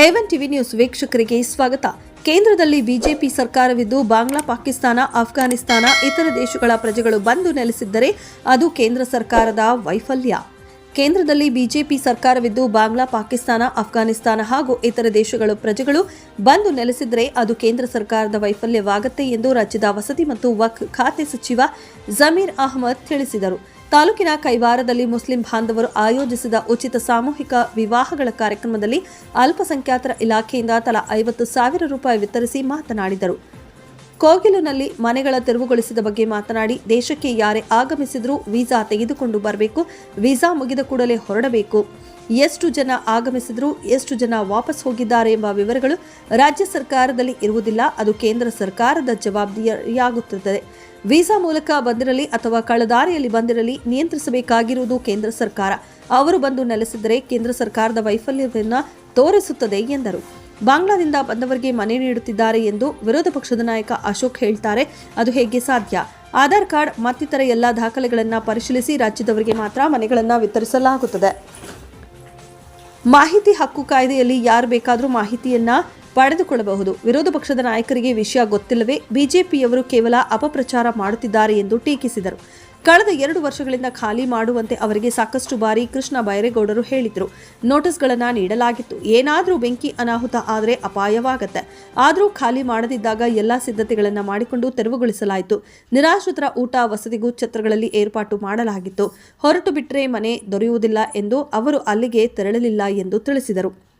A one TV news ವೀಕ್ಷಕರಿಗೆ ಸ್ವಾಗತ. ಕೇಂದ್ರದಲ್ಲಿ ಬಿಜೆಪಿ ಸರ್ಕಾರವಿದ್ದು, ಬಾಂಗ್ಲಾ, ಪಾಕಿಸ್ತಾನ ಅಫ್ಘಾನಿಸ್ತಾನ ಇತರ ದೇಶಗಳ ಪ್ರಜೆಗಳು ಬಂದು ನೆಲೆಸಿದ್ದರೆ ಅದು ಕೇಂದ್ರ ಸರ್ಕಾರದ ವೈಫಲ್ಯ. ಕೇಂದ್ರದಲ್ಲಿ ಬಿಜೆಪಿ ಸರ್ಕಾರವಿದ್ದು, ಬಾಂಗ್ಲಾ, ಪಾಕಿಸ್ತಾನ ಅಫ್ಘಾನಿಸ್ತಾನ ಹಾಗೂ ಇತರ ದೇಶಗಳ ಪ್ರಜೆಗಳು ಬಂದು ನೆಲೆಸಿದರೆ ಅದು ಕೇಂದ್ರ ಸರ್ಕಾರದ ವೈಫಲ್ಯವಾಗುತ್ತೆ ಎಂದು ರಾಜ್ಯದ ವಸತಿ ಮತ್ತು ವಕ್ ಖಾತೆ ಸಚಿವ ಜಮೀರ್ ಅಹಮದ್ ತಿಳಿಸಿದರು. ತಾಲೂಕಿನ ಕೈವಾರದಲ್ಲಿ ಮುಸ್ಲಿಂ ಬಾಂಧವರು ಆಯೋಜಿಸಿದ ಉಚಿತ ಸಾಮೂಹಿಕ ವಿವಾಹಗಳ ಕಾರ್ಯಕ್ರಮದಲ್ಲಿ ಅಲ್ಪಸಂಖ್ಯಾತರ ಇಲಾಖೆಯಿಂದ ತಲಾ ಐವತ್ತು ಸಾವಿರ ರೂಪಾಯಿ ವಿತರಿಸಿ ಮಾತನಾಡಿದರು. ಕೋಗಿಲಿನಲ್ಲಿ ಮನೆಗಳ ತೆರವುಗೊಳಿಸಿದ ಬಗ್ಗೆ ಮಾತನಾಡಿ, ದೇಶಕ್ಕೆ ಯಾರೇ ಆಗಮಿಸಿದರೂ ವೀಸಾ ತೆಗೆದುಕೊಂಡು ಬರಬೇಕು, ವೀಸಾ ಮುಗಿದ ಕೂಡಲೇ ಹೊರಡಬೇಕು. ಎಷ್ಟು ಜನ ಆಗಮಿಸಿದ್ರು, ಎಷ್ಟು ಜನ ವಾಪಸ್ ಹೋಗಿದ್ದಾರೆ ಎಂಬ ವಿವರಗಳು ರಾಜ್ಯ ಸರ್ಕಾರದಲ್ಲಿ ಇರುವುದಿಲ್ಲ. ಅದು ಕೇಂದ್ರ ಸರ್ಕಾರದ ಜವಾಬ್ದಾರಿಯಾಗುತ್ತದೆ. ವೀಸಾ ಮೂಲಕ ಬಂದಿರಲಿ ಅಥವಾ ಕಳದಾರಿಯಲ್ಲಿ ಬಂದಿರಲಿ ನಿಯಂತ್ರಿಸಬೇಕಾಗಿರುವುದು ಕೇಂದ್ರ ಸರ್ಕಾರ. ಅವರು ಬಂದು ನೆಲೆಸಿದರೆ ಕೇಂದ್ರ ಸರ್ಕಾರದ ವೈಫಲ್ಯವನ್ನು ತೋರಿಸುತ್ತದೆ ಎಂದರು. ಬಾಂಗ್ಲಾದಿಂದ ಬಂದವರಿಗೆ ಮನೆ ನೀಡುತ್ತಿದ್ದಾರೆ ಎಂದು ವಿರೋಧ ಪಕ್ಷದ ನಾಯಕ ಅಶೋಕ್ ಹೇಳ್ತಾರೆ. ಅದು ಹೇಗೆ ಸಾಧ್ಯ? ಆಧಾರ್ ಕಾರ್ಡ್ ಮತ್ತಿತರ ಎಲ್ಲ ದಾಖಲೆಗಳನ್ನು ಪರಿಶೀಲಿಸಿ ರಾಜ್ಯದವರಿಗೆ ಮಾತ್ರ ಮನೆಗಳನ್ನು ವಿತರಿಸಲಾಗುತ್ತದೆ. ಮಾಹಿತಿ ಹಕ್ಕು ಕಾಯ್ದೆಯಲ್ಲಿ ಯಾರು ಬೇಕಾದರೂ ಮಾಹಿತಿಯನ್ನ ಪಡೆದುಕೊಳ್ಳಬಹುದು. ವಿರೋಧ ಪಕ್ಷದ ನಾಯಕರಿಗೆ ವಿಷಯ ಗೊತ್ತಿಲ್ಲವೇ? ಬಿಜೆಪಿಯವರು ಕೇವಲ ಅಪಪ್ರಚಾರ ಮಾಡುತ್ತಿದ್ದಾರೆ ಎಂದು ಟೀಕಿಸಿದರು. ಕಳೆದ ಎರಡು ವರ್ಷಗಳಿಂದ ಖಾಲಿ ಮಾಡುವಂತೆ ಅವರಿಗೆ ಸಾಕಷ್ಟು ಬಾರಿ ಕೃಷ್ಣ ಬೈರೇಗೌಡರು ಹೇಳಿದ್ರು. ನೋಟಿಸ್ಗಳನ್ನು ನೀಡಲಾಗಿತ್ತು. ಏನಾದರೂ ಬೆಂಕಿ ಅನಾಹುತ ಆದರೆ ಅಪಾಯವಾಗತ್ತೆ. ಆದರೂ ಖಾಲಿ ಮಾಡದಿದ್ದಾಗ ಎಲ್ಲ ಸಿದ್ಧತೆಗಳನ್ನು ಮಾಡಿಕೊಂಡು ತೆರವುಗೊಳಿಸಲಾಯಿತು. ನಿರಾಶ್ರಿತರ ಊಟ, ವಸತಿಗೂ ಛತ್ರಗಳಲ್ಲಿ ಏರ್ಪಾಟು ಮಾಡಲಾಗಿತ್ತು. ಹೊರಟು ಬಿಟ್ಟರೆ ಮನೆ ದೊರೆಯುವುದಿಲ್ಲ ಎಂದು ಅವರು ಅಲ್ಲಿಗೆ ತೆರಳಲಿಲ್ಲ ಎಂದು ತಿಳಿಸಿದರು.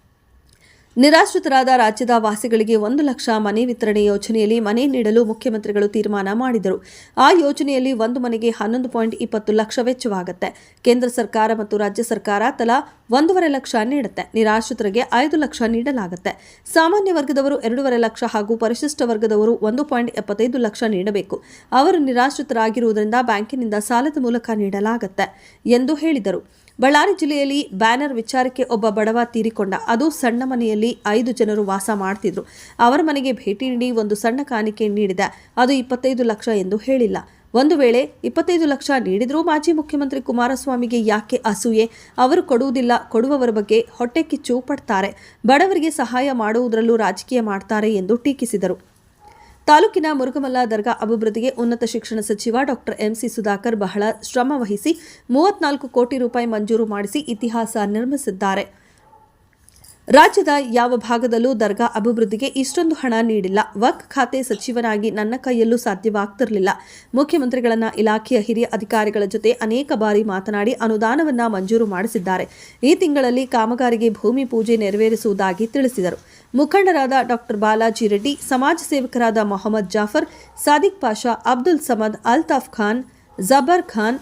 ನಿರಾಶ್ರಿತರಾದ ರಾಜ್ಯದ ವಾಸಿಗಳಿಗೆ ಒಂದು ಲಕ್ಷ ಮನೆ ವಿತರಣೆ ಯೋಜನೆಯಲ್ಲಿ ಮನೆ ನೀಡಲು ಮುಖ್ಯಮಂತ್ರಿಗಳು ತೀರ್ಮಾನ ಮಾಡಿದರು. ಆ ಯೋಜನೆಯಲ್ಲಿ ಒಂದು ಮನೆಗೆ ಹನ್ನೊಂದು ಪಾಯಿಂಟ್ ಇಪ್ಪತ್ತು ಲಕ್ಷ ವೆಚ್ಚವಾಗುತ್ತೆ. ಕೇಂದ್ರ ಸರ್ಕಾರ ಮತ್ತು ರಾಜ್ಯ ಸರ್ಕಾರ ತಲಾ ಒಂದೂವರೆ ಲಕ್ಷ ನೀಡುತ್ತೆ. ನಿರಾಶ್ರಿತರಿಗೆ ಐದು ಲಕ್ಷ ನೀಡಲಾಗುತ್ತೆ. ಸಾಮಾನ್ಯ ವರ್ಗದವರು ಎರಡೂವರೆ ಲಕ್ಷ ಹಾಗೂ ಪರಿಶಿಷ್ಟ ವರ್ಗದವರು ಒಂದು ಪಾಯಿಂಟ್ ಎಪ್ಪತ್ತೈದು ಲಕ್ಷ ನೀಡಬೇಕು. ಅವರು ನಿರಾಶ್ರಿತರಾಗಿರುವುದರಿಂದ ಬ್ಯಾಂಕಿನಿಂದ ಸಾಲದ ಮೂಲಕ ನೀಡಲಾಗುತ್ತೆ ಎಂದು ಹೇಳಿದರು. ಬಳ್ಳಾರಿ ಜಿಲ್ಲೆಯಲ್ಲಿ ಬ್ಯಾನರ್ ವಿಚಾರಕ್ಕೆ ಒಬ್ಬ ಬಡವ ತೀರಿಕೊಂಡ. ಅದು ಸಣ್ಣ ಮನೆಯಲ್ಲಿ ಐದು ಜನರು ವಾಸ ಮಾಡ್ತಿದ್ರು. ಅವರ ಮನೆಗೆ ಭೇಟಿ ನೀಡಿ ಒಂದು ಸಣ್ಣ ಕಾಣಿಕೆ ನೀಡಿದ. ಅದು ಇಪ್ಪತ್ತೈದು ಲಕ್ಷ ಎಂದು ಹೇಳಿಲ್ಲ. ಒಂದು ವೇಳೆ ಇಪ್ಪತ್ತೈದು ಲಕ್ಷ ನೀಡಿದರೂ ಮಾಜಿ ಮುಖ್ಯಮಂತ್ರಿ ಕುಮಾರಸ್ವಾಮಿಗೆ ಯಾಕೆ ಅಸೂಯೆ? ಅವರು ಕೊಡುವುದಿಲ್ಲ, ಕೊಡುವವರ ಬಗ್ಗೆ ಹೊಟ್ಟೆ ಕಿಚ್ಚು ಪಡ್ತಾರೆ. ಬಡವರಿಗೆ ಸಹಾಯ ಮಾಡುವುದರಲ್ಲೂ ರಾಜಕೀಯ ಮಾಡ್ತಾರೆ ಎಂದು ಟೀಕಿಸಿದರು. ತಾಲೂಕಿನ ಮುರುಗಮಲ್ಲ ದರ್ಗಾ ಅಭಿವೃದ್ಧಿಗೆ ಉನ್ನತ ಶಿಕ್ಷಣ ಸಚಿವ ಡಾಕ್ಟರ್ ಎಂಸಿ ಸುಧಾಕರ್ ಬಹಳ ಶ್ರಮ ವಹಿಸಿ ಮೂವತ್ನಾಲ್ಕು ಕೋಟಿ ರೂಪಾಯಿ ಮಂಜೂರು ಮಾಡಿಸಿ ಇತಿಹಾಸ ನಿರ್ಮಿಸಿದ್ದಾರೆ. ರಾಜ್ಯದ ಯಾವ ಭಾಗದಲ್ಲೂ ದರ್ಗಾ ಅಭಿವೃದ್ಧಿಗೆ ಇಷ್ಟೊಂದು ಹಣ ನೀಡಿಲ್ಲ. ವಕ್ ಖಾತೆ ಸಚಿವನಾಗಿ ನನ್ನ ಕೈಯಲ್ಲೂ ಸಾಧ್ಯವಾಗ್ತಿರಲಿಲ್ಲ. ಮುಖ್ಯಮಂತ್ರಿಗಳನ್ನ, ಇಲಾಖೆಯ ಹಿರಿಯ ಅಧಿಕಾರಿಗಳ ಜೊತೆ ಅನೇಕ ಬಾರಿ ಮಾತನಾಡಿ ಅನುದಾನವನ್ನ ಮಂಜೂರು ಮಾಡಿಸಿದ್ದಾರೆ. ಈ ತಿಂಗಳಲ್ಲಿ ಕಾಮಗಾರಿಗೆ ಭೂಮಿ ಪೂಜೆ ನೆರವೇರಿಸುವುದಾಗಿ ತಿಳಿಸಿದರು. ಮುಖಂಡರಾದ ಡಾಕ್ಟರ್ ಬಾಲಾಜಿ ರೆಡ್ಡಿ, ಸಮಾಜ ಸೇವಕರಾದ ಮೊಹಮ್ಮದ್ ಜಾಫರ್, ಸಾದಿಕ್ ಪಾಷಾ, ಅಬ್ದುಲ್ ಸಮದ್, ಅಲ್ತಾಫ್ ಖಾನ್, ಜಬರ್ ಖಾನ್,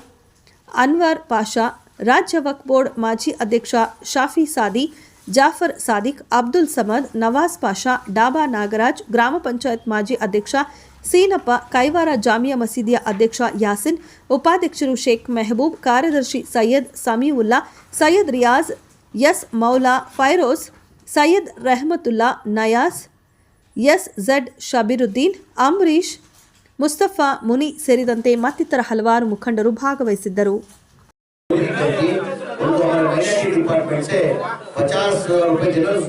ಅನ್ವರ್ ಪಾಷಾ, ರಾಜ್ಯ ವಕ್ ಬೋರ್ಡ್ ಮಾಜಿ ಅಧ್ಯಕ್ಷ ಶಾಫಿ ಸಾದಿ جافر صادق ابدل سمد نواز پاشا ڈابا ناج گرام پنچات مجی ادھا سینپ کئیوار جامعہ مسید ادھا یاسین اپاش محبوب کاردرش سد سمیولا سی راز یس مولا پیروز سی رحمت نیاز یسڈی امریش مستف منی سیری مطلب ہلوار مکھڈر ب ڈپارٹمنٹ سے پچاس ہزار روپے جنرل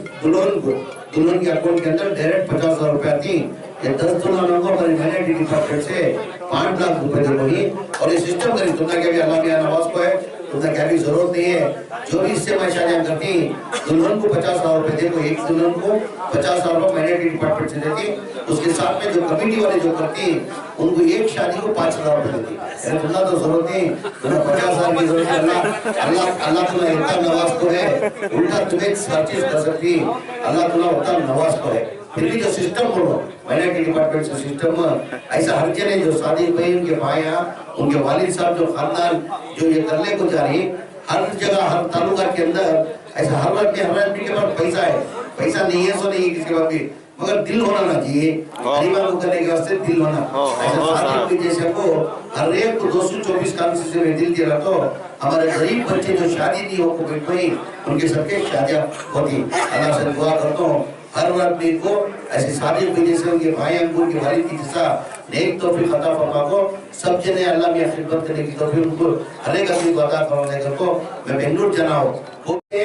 دلہن کے اکاؤنٹ کے اندر ڈائریکٹ پچاس ہزار روپے آتی اللہ میاں جو کمیٹی والے جو کرتی ایک شادی کو پانچ ہزار پچاس ہزار اللہ نواز کو ہے دلی تو سسٹم بولو مائنرٹی ڈپارٹمنٹ سے سسٹم ایسا ہر جنے جو صادق بھائی ان کے بھائیاں ان کے والد صاحب جو خاندان جو یہ کرنے کو جا رہی ہر جگہ ہر تعلقہ کے اندر ایسا ہر وقت ہر آدمی کے پاس پیسہ ہے پیسہ نہیں ہے سو نہیں ہے کسی کے پاس مگر دل ہونا نہ چاہیے غریبا کو کرنے کے واسطے دل ہونا ایسا صادق بھی جیسے کو ہر ایک کو دو سو چوبیس کانسی سے میں دل دے رہا تو ہمارے غریب بچے جو شادی نہیں ہو کو بیٹھ ان کے سب کے شادیاں ہوتی اللہ سے دعا کرتا ہوں ہر وقت میرے کو ایسے صادق بھی جیسے ان کے بھائی انگور کے والد کی جیسا نیک توفیق عطا فرما کو۔ سب جنے اللہ میں خدمت کرنے کی توفیق، ان کو ہر ایک اپنی کو عطا فرما لے کر کو میں بہنور جنا ہوں۔ وہ کہ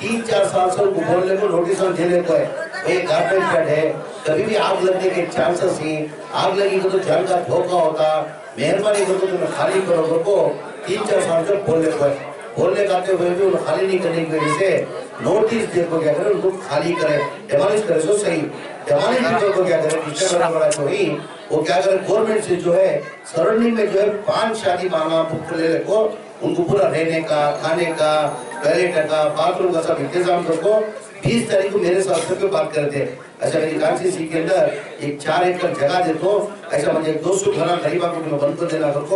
تین چار سال سے کو بھول لے کو نوٹس اور جیلے کو ہے۔ ایک گارپن پیٹ ہے۔ کبھی بھی آگ لگنے کے چانسز ہی آگ لگی کو تو جھل کا دھوکہ ہوتا۔ مہربانی کو تو تمہیں خالی کرو۔ کو تین چار سال سے لے کو ہے۔ بولنے کرتے ہوئے بھی انہوں خالی نہیں کرنے کی وجہ سے نوٹس دے کو کیا کرے ان کو خالی کرے ڈیمالش کرے تو صحیح ڈیمالش پیپل کو کیا کرے ڈسٹر کرنے والا جو ہی وہ کیا کرے گورنمنٹ سے جو ہے سرونڈنگ میں جو ہے پانچ شادی ماما بک لے کو ان کو پورا رہنے کا کھانے کا ٹوائلٹ کا باتھ کا سب انتظام کر کو بیس تاریخ کو میرے ساتھ سب پہ بات کرتے ایسا اچھا، میری کانسی سی کے اندر ایک چار ایکڑ جگہ دے تو ایسا مجھے دو سو گھر غریبہ کو بند کر دینا کر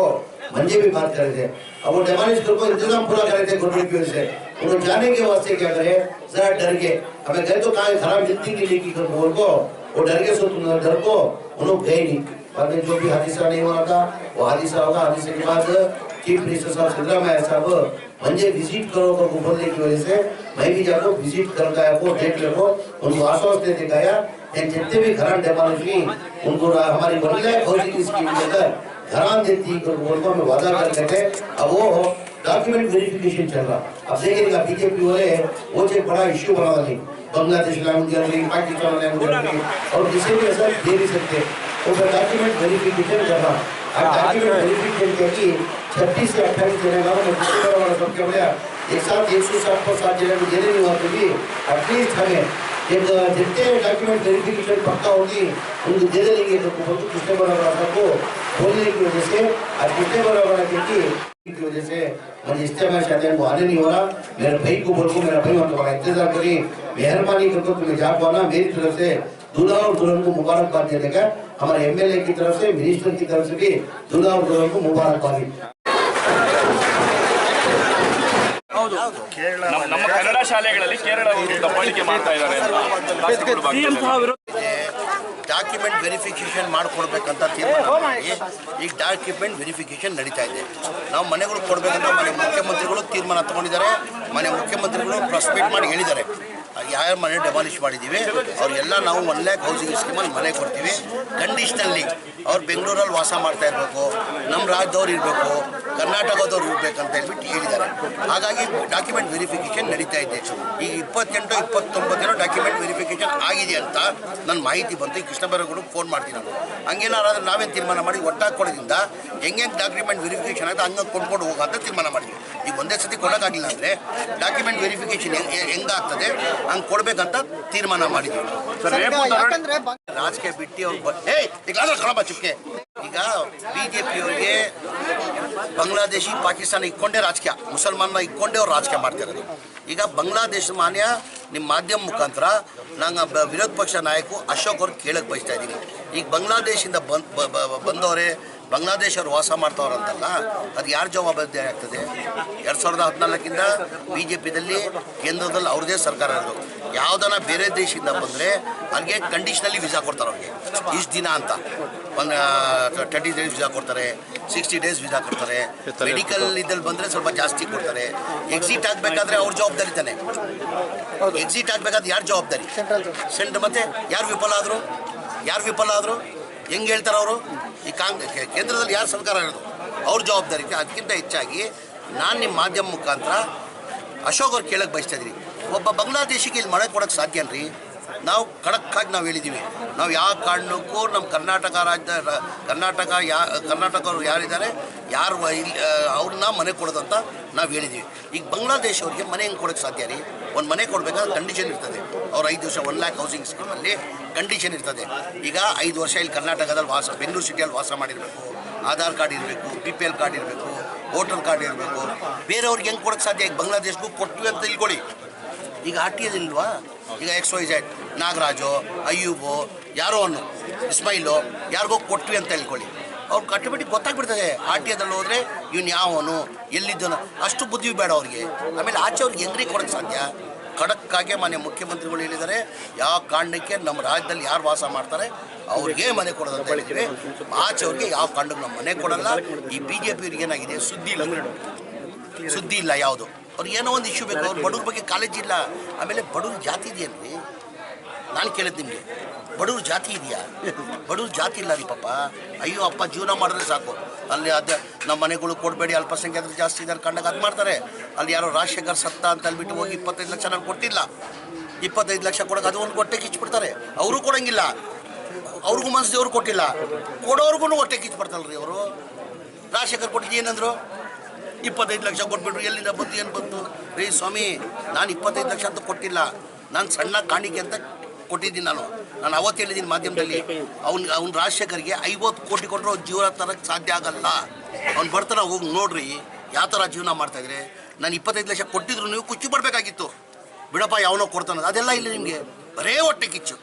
منجے بھی بات کر رہے تھے اب وہ ڈیمانج کر کو انتظام پھولا کر رہے تھے گورنمنٹ پیول سے انہوں جانے کے واسطے کیا کرے ذرا ڈر کے اب میں گئے تو کہاں خراب جتنی کی لیکی کر بول کو وہ ڈر کے سو تم نے ڈر کو انہوں گئے نہیں بعد میں جو بھی حدیثہ نہیں ہوا تھا وہ حدیثہ ہوگا حدیثہ کے بعد چیف منسٹر صاحب صدرہ میں ایسا صاحب منجے وزٹ کرو کو گھومنے کی وجہ سے میں بھی جاتا ہوں وزٹ کر گیا کو دیکھ لے کو ان کو آسوس نے دیکھایا کہ جتنے بھی گھران ڈیمانج کی ان کو ہماری بنگلہ فوجی کی اسکیم دے کر دھران دیتی ملکوں میں وعدہ کر کے تھے۔ اب وہ ہو ویریفیکیشن چل رہا۔ اب دیکھیں گا پی کے پی والے ہیں وہ جو بڑا ایشو بنا رہے بنگلہ دیش لائن کر رہی پاکستان لائن کر رہی اور کسی بھی اثر دے بھی سکتے۔ اس ڈاکیومنٹ ویریفیکیشن کرنا اب ہاں، ہاں، ڈاکیومنٹ ویریفیکیشن ہاں۔ کہہ کی چھتی سے اٹھائی جنہیں والوں میں کسی طرح والا سب کے ہو گیا ایک ساتھ ایک سو ساٹھ پر ساتھ جنہیں بھی دینے نہیں ہوا تو بھی ایٹ لیسٹ ہمیں देंगे तो बहुत कितने बड़ा बड़ा सबको बोलने की वजह से आज कितने बड़ा बड़ा क्योंकि की वजह से मुझे इस्तेमाल शायद वो आने नहीं हो रहा मेरे भाई को बोल को मेरा भाई वहाँ तुम्हारा इंतजार करी मेहरबानी करके तुम्हें जा पाना मेरी तरफ से दूल्हा और दुल्हन को मुबारकबाद देने का हमारे एमएलए की तरफ से मिनिस्टर की तरफ से भी दूल्हा और दुल्हन को मुबारकबादी ನಮ್ಮ ನಮ್ಮ ಕನ್ನಡ ಶಾಲೆಗಳಲ್ಲಿ ಕೇರಳ ದಬ್ಬಾಳಿಕೆ ಮಾಡ್ತಾ ಇದ್ದಾರೆ ಡಾಕ್ಯುಮೆಂಟ್ ವೆರಿಫಿಕೇಶನ್ ಮಾಡ್ಕೊಡ್ಬೇಕಂತ ತೀರ್ಮಾನ ಮಾಡಿ. ಈಗ ಡಾಕ್ಯುಮೆಂಟ್ ವೆರಿಫಿಕೇಶನ್ ನಡೀತಾ ಇದೆ. ನಾವು ಮನೆಗಳು ಕೊಡಬೇಕಂತ ಮನೆ ಮುಖ್ಯಮಂತ್ರಿಗಳು ತೀರ್ಮಾನ ತಗೊಂಡಿದ್ದಾರೆ. ಮನೆ ಮುಖ್ಯಮಂತ್ರಿಗಳು ಪ್ರೆಸ್ ಮೀಟ್ ಮಾಡಿ ಹೇಳಿದ್ದಾರೆ. ಯಾರ್ಯಾರ ಮನೆ ಡೆಮಾಲಿಷ್ ಮಾಡಿದ್ದೀವಿ ಅವ್ರಿಗೆಲ್ಲ ನಾವು ಒನ್ ಲ್ಯಾಕ್ ಹೌಸಿಂಗ್ ಸ್ಕೀಮಲ್ಲಿ ಮನೆ ಕೊಡ್ತೀವಿ. ಕಂಡೀಷ್ನಲ್ಲಿ ಅವ್ರು ಬೆಂಗಳೂರಲ್ಲಿ ವಾಸ ಮಾಡ್ತಾ ಇರಬೇಕು ನಮ್ಮ ರಾಜ್ಯದವ್ರು ಇರಬೇಕು, ಕರ್ನಾಟಕದವ್ರು ಇರಬೇಕಂತ ಹೇಳ್ಬಿಟ್ಟು ಹೇಳಿದ್ದಾರೆ. ಹಾಗಾಗಿ ಡಾಕ್ಯುಮೆಂಟ್ ವೆರಿಫಿಕೇಷನ್ ನಡೀತಾ ಇದೆ. ಈಗ ಇಪ್ಪತ್ತೆಂಟು ಇಪ್ಪತ್ತೊಂಬತ್ತೇನೋ ಡಾಕ್ಯುಮೆಂಟ್ ಆಗಿದೆ ಅಂತ ನನ್ನ ಮಾಹಿತಿ ಬಂತು. ಕೃಷ್ಣ ಫೋನ್ ಮಾಡ್ತೀನಿ ನಾನು. ಹಂಗೇನಾರಾದ್ರೆ ನಾವೇನು ತೀರ್ಮಾನ ಮಾಡಿ ಒಟ್ಟಾಗಿ ಕೊಡೋದ್ರಿಂದ ಹೆಂಗೆ ಡಾಕ್ಯುಮೆಂಟ್ ವೆರಿಫಿಕೇಶನ್ ಆಗುತ್ತೆ ಹಂಗೆ ಕೊಂಡ್ಕೊಂಡು ಹೋಗೋ ಅಂತ ತೀರ್ಮಾನ ಮಾಡಿದ್ವಿ. ಈಗ ಒಂದೇ ಸತಿ ಕೊಡೋಕ್ಕಾಗಿಲ್ಲ ಅಂದರೆ ಡಾಕ್ಯುಮೆಂಟ್ ವೆರಿಫಿಕೇಶನ್ ಹೆಂಗಾಗ್ತದೆ ಹಂಗೆ ಕೊಡಬೇಕಂತ ತೀರ್ಮಾನ ಮಾಡಿದ್ವಿ. ರಾಜಕೀಯ ಬಿಟ್ಟು ಅವ್ರು ಬ- ಚುಕ್ಕೆ ಈಗ ಬಿ ಜೆ ಈಗ ಬಿಜೆಪಿಯವರಿಗೆ ಬಾಂಗ್ಲಾದೇಶಿ ಪಾಕಿಸ್ತಾನ ಇಕ್ಕೊಂಡೇ ರಾಜಕೀಯ ಮುಸಲ್ಮಾನ ಇಕ್ಕೊಂಡೇ ಅವ್ರು ರಾಜಕೀಯ ಮಾಡ್ತಿರೋದು ಈಗ ಬಾಂಗ್ಲಾದೇಶ ಮಾನ್ಯ ನಿಮ್ಮ ಮಾಧ್ಯಮ ಮುಖಾಂತರ ನಾನು ವಿರೋಧ ಪಕ್ಷ ನಾಯಕ ಅಶೋಕ್ ಅವ್ರಿಗೆ ಕೇಳಕ್ಕೆ ಬಯಸ್ತಾ ಇದ್ದೀನಿ. ಈಗ ಬಾಂಗ್ಲಾದೇಶಿಂದ ಬಂದವರೇ ಬಾಂಗ್ಲಾದೇಶ ಅವ್ರು ವಾಸ ಮಾಡ್ತಾವ್ರಂತಲ್ಲ ಅದು ಯಾರ ಜವಾಬ್ದಾರಿ ಆಗ್ತದೆ? ಎರಡು ಸಾವಿರದ ಹದಿನಾಲ್ಕಿಂದ ಬಿ ಜೆ ಪಿದಲ್ಲಿ ಕೇಂದ್ರದಲ್ಲಿ ಅವ್ರದೇ ಸರ್ಕಾರ ಇರೋದು. ಯಾವುದನ್ನ ಬೇರೆ ದೇಶದಿಂದ ಬಂದರೆ ಅವ್ರಿಗೆ ಕಂಡೀಷನಲ್ಲಿ ವೀಸಾ ಕೊಡ್ತಾರೆ ಅವ್ರಿಗೆ. ಇಷ್ಟು ದಿನ ಅಂತ. ಒಂದು ಟ್ವೆಂಟಿ ಡೇಸ್ ವೀಸಾ ಕೊಡ್ತಾರೆ ಸಿಕ್ಸ್ಟಿ ಡೇಸ್ ವೀಸಾ ಕೊಡ್ತಾರೆ. ಮೆಡಿಕಲ್ ಇದ್ದಲ್ಲಿ ಬಂದರೆ ಸ್ವಲ್ಪ ಜಾಸ್ತಿ ಕೊಡ್ತಾರೆ. ಎಕ್ಸಿಟ್ ಆಗಬೇಕಾದ್ರೆ ಅವ್ರ ಜವಾಬ್ದಾರಿ ತಾನೆ. ಎಕ್ಸಿಟ್ ಆಗಬೇಕಾದ್ರೆ ಯಾರು ಜವಾಬ್ದಾರಿ? ಸೆಂಟ್ರ್ ಮತ್ತೆ ಯಾರು ವಿಫಲ ಆದರು? ಯಾರು ವಿಫಲ ಆದರು? ಹೆಂಗೆ ಹೇಳ್ತಾರೆ ಅವರು? ಈ ಕಾಂಗ್ರೆಸ್ ಕೇಂದ್ರದಲ್ಲಿ ಯಾರು ಸರ್ಕಾರ ಇರೋದು? ಅವ್ರ ಜವಾಬ್ದಾರಿ ಅದಕ್ಕಿಂತ ಹೆಚ್ಚಾಗಿ ನಾನು ನಿಮ್ಮ ಮಾಧ್ಯಮ ಮುಖಾಂತರ ಅಶೋಕ್ ಅವ್ರು ಕೇಳಕ್ಕೆ ಬಯಸ್ತಾ ಒಬ್ಬ ಬಾಂಗ್ಲಾದೇಶಿಗೆ ಇಲ್ಲಿ ಮಳೆ ಕೊಡೋಕ್ಕೆ ಸಾಧ್ಯ ಅಲ್ರಿ? ನಾವು ಖಡಕ್ಕಾಗಿ ನಾವು ಹೇಳಿದ್ದೀವಿ ನಾವು ಯಾವ ಕಾರಣಕ್ಕೂ ನಮ್ಮ ಕರ್ನಾಟಕ ರಾಜ್ಯ ಕರ್ನಾಟಕ ಯಾ ಕರ್ನಾಟಕವ್ರು ಯಾರಿದ್ದಾರೆ, ಯಾರು ಇಲ್ಲಿ ಅವ್ರನ್ನ ಮನೆ ಕೊಡೋದಂತ ನಾವು ಹೇಳಿದ್ದೀವಿ ಈಗ ಬಾಂಗ್ಲಾದೇಶವ್ರಿಗೆ ಮನೆ ಹೆಂಗೆ ಕೊಡೋಕ್ಕೆ ಸಾಧ್ಯ ರೀ? ಒಂದು ಮನೆ ಕೊಡಬೇಕಾದ್ರೆ ಕಂಡೀಷನ್ ಇರ್ತದೆ. ಅವ್ರು ಐದು ವರ್ಷ ಒನ್ ಲ್ಯಾಕ್ ಹೌಸಿಂಗ್ ಸ್ಕೀಮಲ್ಲಿ ಕಂಡೀಷನ್ ಇರ್ತದೆ. ಈಗ ಐದು ವರ್ಷ ಇಲ್ಲಿ ಕರ್ನಾಟಕದಲ್ಲಿ ವಾಸ, ಬೆಂಗಳೂರು ಸಿಟಿಯಲ್ಲಿ ವಾಸ ಮಾಡಿರಬೇಕು. ಆಧಾರ್ ಕಾರ್ಡ್ ಇರಬೇಕು ಪಿ ಪಿ ಎಲ್ ಕಾರ್ಡ್ ಇರಬೇಕು ವೋಟರ್ ಕಾರ್ಡ್ ಇರಬೇಕು. ಬೇರೆಯವ್ರಿಗೆ ಹೆಂಗೆ ಕೊಡೋಕ್ಕೆ ಸಾಧ್ಯ? ಈಗ ಬಾಂಗ್ಲಾದೇಶ್ಗೂ ಕೊಟ್ವಿ ಅಂತ ತಿಳ್ಕೊಳ್ಳಿ. ಈಗ ಆರ್ ಟಿ ಇಲ್ವಾ? ಈಗ X Y Z Nagaraju, Ayyub, ಯಾರೋ ಅನ್ನು ಇಸ್ಮೈಲು ಯಾರಿಗೋ ಕೊಟ್ವಿ ಅಂತ ಹೇಳ್ಕೊಳ್ಳಿ ಅವ್ರು ಕಟ್ಟುಬಿಟ್ಟು ಗೊತ್ತಾಗ್ಬಿಡ್ತದೆ, ಆರ್ ಟಿ ಎದಲ್ಲಿ ಹೋದ್ರೆ ಇವ್ನು ಯಾವನು, ಎಲ್ಲಿದ್ದನು, ಅಷ್ಟು ಬುದ್ಧಿ ಬೇಡ ಅವ್ರಿಗೆ. ಆಮೇಲೆ ಆಚೆ ಅವ್ರಿಗೆ ಹೆಂಗ್ರಿ ಕೊಡೋಕ್ಕೆ ಸಾಧ್ಯ? ಖಡಕ್ಕಾಗೆ ಮನೆ ಮುಖ್ಯಮಂತ್ರಿಗಳು ಹೇಳಿದ್ದಾರೆ, ಯಾವ ಕಾಂಡಕ್ಕೆ ನಮ್ಮ ರಾಜ್ಯದಲ್ಲಿ ಯಾರು ವಾಸ ಮಾಡ್ತಾರೆ, ಅವ್ರಿಗೆ ಮನೆ ಕೊಡೋದಂತ ಹೇಳಿದ್ವಿ ಆಚೆ ಅವ್ರಿಗೆ ಯಾವ ಕಾಂಡಕ್ಕೆ ನಮ್ಮ ಮನೆ ಕೊಡಲ್ಲ. ಈ ಬಿ ಜೆ ಪಿಯವ್ರಿಗೆ ಏನಾಗಿದೆ? ಸುದ್ದಿ ಇಲ್ಲ. ಸುದ್ದಿ ಇಲ್ಲ ಯಾವುದು? ಅವ್ರಿಗೆ ಏನೋ ಒಂದು ಇಶ್ಯೂ ಬೇಕು. ಅವ್ರು ಬಡವ್ರ ಬಗ್ಗೆ ಕಾಲೇಜ್ ಇಲ್ಲ. ಆಮೇಲೆ ಬಡವ್ರ ಜಾತಿ ಇದೆಯಲ್ರಿ? ನಾನು ಕೇಳಿದ್ದು ನಿಮಗೆ. ಬಡವ್ರ ಜಾತಿ ಇದೆಯಾ? ಬಡವ್ರ ಜಾತಿ ಇಲ್ಲ ರೀ ಪಾಪ. ಅಯ್ಯೋ, ಅಪ್ಪ ಜೀವನ ಮಾಡಿದ್ರೆ ಸಾಕು. ಅಲ್ಲಿ ಅದು ನಮ್ಮ ಮನೆಗಳು ಕೊಡಬೇಡಿ, ಅಲ್ಪಸಂಖ್ಯಾತರು ಜಾಸ್ತಿ ಇದ್ದಾರೆ, ಕಂಡಾಗ ಅದು ಮಾಡ್ತಾರೆ. ಅಲ್ಲಿ ಯಾರೋ ರಾಜಶೇಖರ್ ಸತ್ತ ಅಂತ ಅಲ್ಬಿಟ್ಟು ಹೋಗಿ ಇಪ್ಪತ್ತೈದು ಲಕ್ಷ ನಾನು ಕೊಟ್ಟಿಲ್ಲ ಇಪ್ಪತ್ತೈದು ಲಕ್ಷ ಕೊಡೋಕೆ ಅದು ಒಂದು ಹೊಟ್ಟೆ ಕಿಚ್ಚಿಬಿಡ್ತಾರೆ ಅವರು ಕೊಡಂಗಿಲ್ಲ. ಅವ್ರಿಗೂ ಮನಸ್ಸು ಅವ್ರು ಕೊಟ್ಟಿಲ್ಲ. ಕೊಡೋರ್ಗು ಹೊಟ್ಟೆ ರೀ ಅವರು. ರಾಜಶೇಖರ್ ಕೊಟ್ಟಿದ್ದು ಏನಂದ್ರು? ಇಪ್ಪತ್ತೈದು ಲಕ್ಷ ಕೊಟ್ಬಿಟ್ರು, ಎಲ್ಲಿಂದ ಬಂತು, ಏನು ಬಂತು? ರೀ ಸ್ವಾಮಿ, ನಾನು ಇಪ್ಪತ್ತೈದು ಲಕ್ಷ ಅಂತ ಕೊಟ್ಟಿಲ್ಲ. ನಾನು ಸಣ್ಣ ಕಾಣಿಕೆ ಅಂತ ಕೊಟ್ಟಿದ್ದೀನಿ ನಾನು. ನಾನು ಅವತ್ತು ಹೇಳಿದ್ದೀನಿ ಮಾಧ್ಯಮದಲ್ಲಿ ಅವ್ನ ಅವ್ನ ರಾಜಶೇಖರ್ಗೆ ಐವತ್ತು ಕೋಟಿ ಕೊಟ್ಟರು ಅವ್ನ ಜೀವನ ತರಕ್ಕೆ ಸಾಧ್ಯ ಆಗಲ್ಲ. ಅವ್ನು ಬರ್ತಾನೆ ಹೋಗಿ ನೋಡ್ರಿ ಯಾವ ಥರ ಜೀವನ ಮಾಡ್ತಾಯಿದ್ರೆ ನಾನು ಇಪ್ಪತ್ತೈದು ಲಕ್ಷ ಕೊಟ್ಟಿದ್ರು ನೀವು ಕುಚ್ಚು ಬರಬೇಕಾಗಿತ್ತು ಬಿಡಪ್ಪ ಯಾವನೋ ಕೊಡ್ತಾನೆ ಅದೆಲ್ಲ ಇಲ್ಲ ನಿಮಗೆ. ಬರೇ ಹೊಟ್ಟೆ ಕಿಚ್ಚು.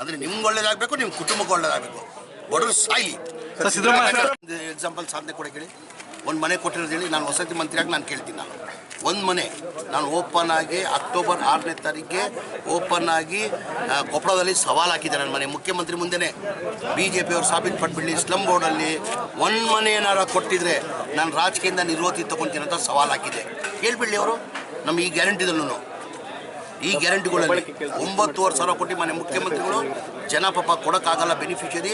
ಅಂದರೆ ನಿಮ್ಗೆ ಒಳ್ಳೇದಾಗಬೇಕು ನಿಮ್ಮ ಕುಟುಂಬಕ್ಕೆ ಒಳ್ಳೇದಾಗಬೇಕು. ಬಡವರು ಸಾಯಿ ಎಕ್ಸಾಂಪಲ್ ಸಾಧನೆ ಕೊಡಕ್ಕೆ ಹೇಳಿ ಒಂದು ಮನೆ ಕೊಟ್ಟಿರೋದು ಹೇಳಿ ನಾನು ವಸತಿ ಮಂತ್ರಿಯಾಗಿ ನಾನು ಕೇಳ್ತೀನಿ. ನಾನು ಒಂದು ಮನೆ. ನಾನು ಓಪನ್ ಆಗಿ ಅಕ್ಟೋಬರ್ ಆರನೇ ತಾರೀಕಿಗೆ ಓಪನ್ ಆಗಿ ಕೊಪ್ಪಳದಲ್ಲಿ ಸವಾಲು ಹಾಕಿದ್ದೆ ನನ್ನ ಮನೆ. ಮುಖ್ಯಮಂತ್ರಿ ಮುಂದೆನೇ ಬಿ ಜೆ ಪಿಯವರು ಸಾಬೀತು ಪಟ್ಬಿಡ್ಲಿ ಸ್ಲಮ್ ಬೋರ್ಡಲ್ಲಿ ಒಂದು ಮನೆ ಏನಾರ ಕೊಟ್ಟಿದ್ರೆ ನಾನು ರಾಜಕೀಯದಿಂದ ನಿರ್ವಹತಿ ತಗೊಳ್ತೀನಿ ಅಂತ ಸವಾಲು ಹಾಕಿದ್ದೆ. ಹೇಳ್ಬಿಡ್ಲಿ ಅವರು, ನಮಗೆ ಈ ಗ್ಯಾರಂಟಿದಲ್ಲೂ ಈ ಗ್ಯಾರಂಟಿಗಳಲ್ಲಿ ಒಂಬತ್ತುವರೆ ಸಾವಿರ ಕೋಟಿ ಮನೆ ಮುಖ್ಯಮಂತ್ರಿಗಳು ಜನ ಪಾಪ ಕೊಡೋಕ್ಕಾಗಲ್ಲ ಬೆನಿಫಿಷರಿ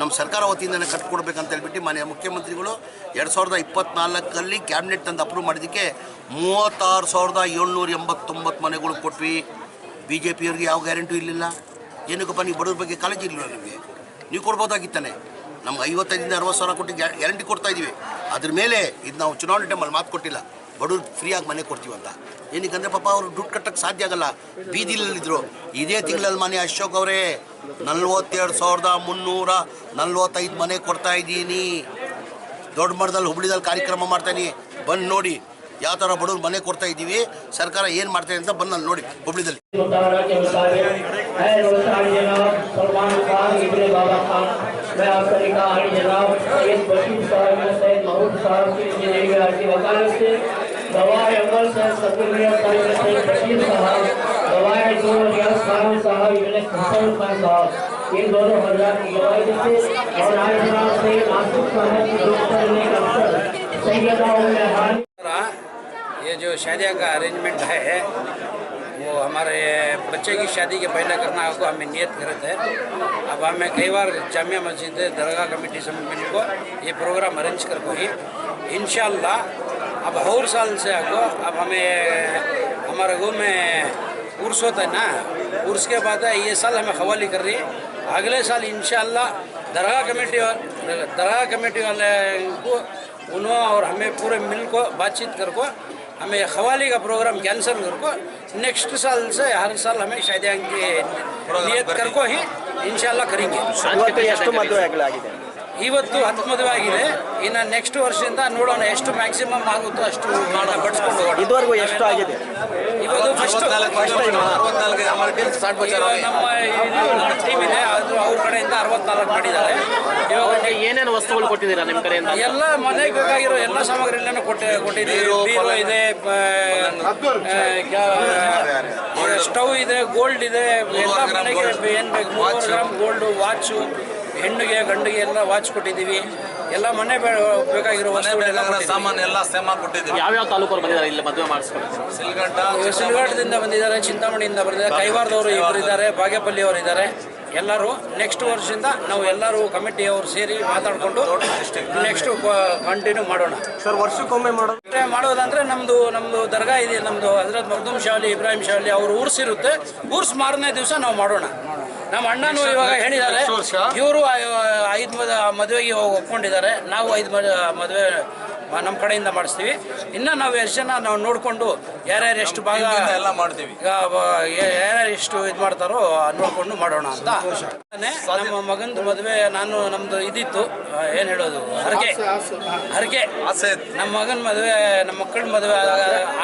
ನಮ್ಮ ಸರ್ಕಾರ ವತಿಯಿಂದನೇ ಕಟ್ಕೊಡ್ಬೇಕಂತ ಹೇಳ್ಬಿಟ್ಟು ಮನೆ ಮುಖ್ಯಮಂತ್ರಿಗಳು ಎರಡು ಸಾವಿರದ ಇಪ್ಪತ್ನಾಲ್ಕಲ್ಲಿ ಕ್ಯಾಬಿನೆಟ್ ತಂದು ಅಪ್ರೂವ್ ಮಾಡಿದ್ದಕ್ಕೆ ಮೂವತ್ತಾರು ಸಾವಿರದ ಏಳ್ನೂರ ಎಂಬತ್ತೊಂಬತ್ತು ಮನೆಗಳು ಕೊಟ್ವಿ. ಬಿ ಜೆ ಪಿಯವ್ರಿಗೆ ಯಾವ ಗ್ಯಾರಂಟಿ ಇರಲಿಲ್ಲ ಏನಕ್ಕಪ್ಪ, ನೀವು ಬಡವ್ರ ಬಗ್ಗೆ ಕಾಳಜಿ ಇರಲಿಲ್ಲ ನಿಮಗೆ? ನೀವು ಕೊಡ್ಬೋದಾಗಿತ್ತಾನೆ. ನಮ್ಗೆ ಐವತ್ತೈದಿಂದ ಅರವತ್ತು ಸಾವಿರ ಕೊಟ್ಟು ಗ್ಯಾರಂಟಿ ಕೊಡ್ತಾ ಇದ್ದೀವಿ ಅದ್ರ ಮೇಲೆ ಇದು ನಾವು ಚುನಾವಣೆ ಟೈಮಲ್ಲಿ ಮಾತು ಕೊಟ್ಟಿಲ್ಲ. ಬಡವ್ರು ಫ್ರೀಯಾಗಿ ಮನೆ ಕೊಡ್ತೀವಂತ ಏನಕ್ಕೆ ಅಂದರೆ ಪಾಪ ಅವರು ದುಡ್ಡು ಕಟ್ಟಕ್ಕೆ ಸಾಧ್ಯ ಆಗಲ್ಲ. ಬೀದಿಲಿದ್ರು ಇದೇ ತಿಂಗಳಲ್ಲಿ ಮನೆ ಅಶೋಕ್ ಅವರೇ, ನಲ್ವತ್ತೆರಡು ಸಾವಿರದ ಮುನ್ನೂರ ನಲ್ವತ್ತೈದು ಮನೆ ಕೊಡ್ತಾ ಇದ್ದೀನಿ. ದೊಡ್ಡ ಮಟ್ಟದಲ್ಲಿ ಹುಬ್ಳಿದಲ್ಲಿ ಕಾರ್ಯಕ್ರಮ ಮಾಡ್ತಾನೆ ಬಂದು ನೋಡಿ, ಯಾವ ಥರ ಬಡವ್ರು ಮನೆ ಕೊಡ್ತಾ ಇದ್ದೀವಿ, ಸರ್ಕಾರ ಏನು ಮಾಡ್ತಾ ಇದೆ ಅಂತ ಬಂದು ನಾನು ನೋಡಿ, ಹುಬ್ಳಿದಲ್ಲಿ. بشیر صاحب صاحب حسن صاحب ان دونوں حضرات کی اور صاحب کی دوستر نے سیدہ یہ جو شادیہ کا ارینجمنٹ ہے وہ ہمارے بچے کی شادی کے پہلے کرنا کو ہمیں نیت کرتے ہے اب ہمیں کئی بار جامعہ مسجد درگاہ کمیٹی سے کو یہ پروگرام ارینج کر کوئی انشاءاللہ अब हर साल से आको अब हमें हमारे गो में उर्स होता है ना उर्स के बाद है ये साल हमें खवाली कर रही है अगले साल इंशाल्लाह दरगाह कमेटी दरगाह कमेटी वाले को انہوں اور ہمیں پورے مل کو بات چیت کر کو ہمیں خوالی کا پروگرام کینسل کر کو۔ نیکسٹ سال سے ہر سال ہمیں شاید نیت کر کو ہی انشاءاللہ کریں گے۔ ಇವತ್ತು ಹತ್ತು ಮದುವೆ ಆಗಿದೆ ಇನ್ನು ನೆಕ್ಸ್ಟ್ ವರ್ಷದಿಂದ ನೋಡೋಣ ಎಷ್ಟು ಮ್ಯಾಕ್ಸಿಮಮ್ ಆಗುತ್ತೋ ಅಷ್ಟು ಮಾಡೋಣ ಬಡಿಸ್ಕೊಂಡು ಹೋಗೋಣ. ಇದುವರೆಗೂ ಎಷ್ಟು ಆಗಿದೆ? ಇವತ್ತು ಫಸ್ಟ್ ನಮ್ಮ ಟೀಮ್ ಇದೆ ಅದು ಅವ್ರ ಕಡೆಯಿಂದ ಅರವತ್ನಾಲ್ಕು ಮಾಡಿದ್ದಾರೆ. ಇವಾಗ ಏನೇನು ವಸ್ತುಗಳು ಕೊಟ್ಟಿದ್ದೀರಾ ನಿಮ್ಮ ಕಡೆಯಿಂದ? ಎಲ್ಲ ಮನೆಗೆ ಬೇಕಾಗಿರೋ ಎಲ್ಲ ಸಾಮಗ್ರಿಗಳನ್ನು ಕೊಟ್ಟ ಕೊಟ್ಟೆ ಕೊಟ್ಟಿದ್ದೀವಿ ಬೀರು ಇದೆ ಸ್ಟವ್ ಇದೆ ಗೋಲ್ಡ್ ಇದೆ. ಎಲ್ಲ ಮನೆಗೆ ಏನು ಬೇಕು ಮೂರು ಗ್ರಾಮ್ ಗೋಲ್ಡು ವಾಚು ಹೆಣ್ಣಿಗೆ ಗಂಡಿಗೆ ಎಲ್ಲ ವಾಚ್ ಕೊಟ್ಟಿದ್ದೀವಿ. ಎಲ್ಲ ಮನೆ ಬೇ- ಬೇಕಾಗಿರೋ. ಸಾಮಾನು ಎಲ್ಲ ಸೆಮ ಕೊಟ್ಟಿದ್ದೀವಿ. ಯಾವ್ಯಾವ ತಾಲೂಕಲ್ಲಿ ಬಂದಿದ್ದಾರೆ ಇಲ್ಲಿ ಮದುವೆ ಮಾಡಿಸ್ಕೊಂಡು ಸಿಲ್ಗಾಟದಿಂದ ಬಂದಿದ್ದಾರೆ ಚಿಂತಾಮಣಿಯಿಂದ ಬಂದಿದ್ದಾರೆ ಕೈವಾರದವರು ಇಬ್ಬರು ಇದ್ದಾರೆ ಬಾಗೇಪಲ್ಲಿ ಅವರು ಇದ್ದಾರೆ. ಎಲ್ಲರೂ ನೆಕ್ಸ್ಟ್ ವರ್ಷದಿಂದ ನಾವು ಎಲ್ಲರೂ ಕಮಿಟಿಯವರು ಸೇರಿ ಮಾತಾಡಿಕೊಂಡು ನೆಕ್ಸ್ಟ್ ಕಂಟಿನ್ಯೂ ಮಾಡೋಣ. ಸರ್ ವರ್ಷಕ್ಕೊಮ್ಮೆ ಮಾಡೋದು? ಮಾಡೋದಂದ್ರೆ ನಮ್ದು ನಮ್ದು ದರ್ಗಾ ಇದೆ ನಮ್ದು ಹಜರತ್ ಮಗ್ದೂಮ್ ಶಾಲಿ ಇಬ್ರಾಹಿಂ ಶಾಲಿ ಅವ್ರ ಊರ್ಸಿರುತ್ತೆ. ಊರ್ಸ್ ಮಾರನೇ ದಿವಸ ನಾವು ಮಾಡೋಣ. ನಮ್ಮ ಅಣ್ಣನೂ ಇವಾಗ ಹೇಳಿದ್ದಾರೆ ಇವರು ಐದು ಮದ ಮದುವೆಗೆ ಹೋಗಿ ಒಪ್ಕೊಂಡಿದ್ದಾರೆ. ನಾವು ಐದು ಮದ ಮದುವೆ ನಮ್ಮ ಕಡೆಯಿಂದ ಮಾಡಿಸ್ತೀವಿ. ಇನ್ನು ನಾವು ಎಷ್ಟು ಜನ ನಾವು ನೋಡಿಕೊಂಡು ಯಾರ್ಯಾರು ಎಷ್ಟು ಭಾಗ ಎಲ್ಲ ಮಾಡ್ತೀವಿ. ಯಾರ್ಯಾರು ಎಷ್ಟು ಇದು ಮಾಡ್ತಾರೋ ನೋಡಿಕೊಂಡು ಮಾಡೋಣ ಅಂತ. ನಮ್ಮ ಮಗಂದು ಮದುವೆ ನಾನು ನಮ್ದು ಇದಿತ್ತು. ಏನು ಹೇಳೋದು? ಹರಕೆ. ಹರಕೆ. ಆಸೆ ನಮ್ಮ ಮಗನ ಮದುವೆ ನಮ್ಮ ಮಕ್ಕಳ ಮದುವೆ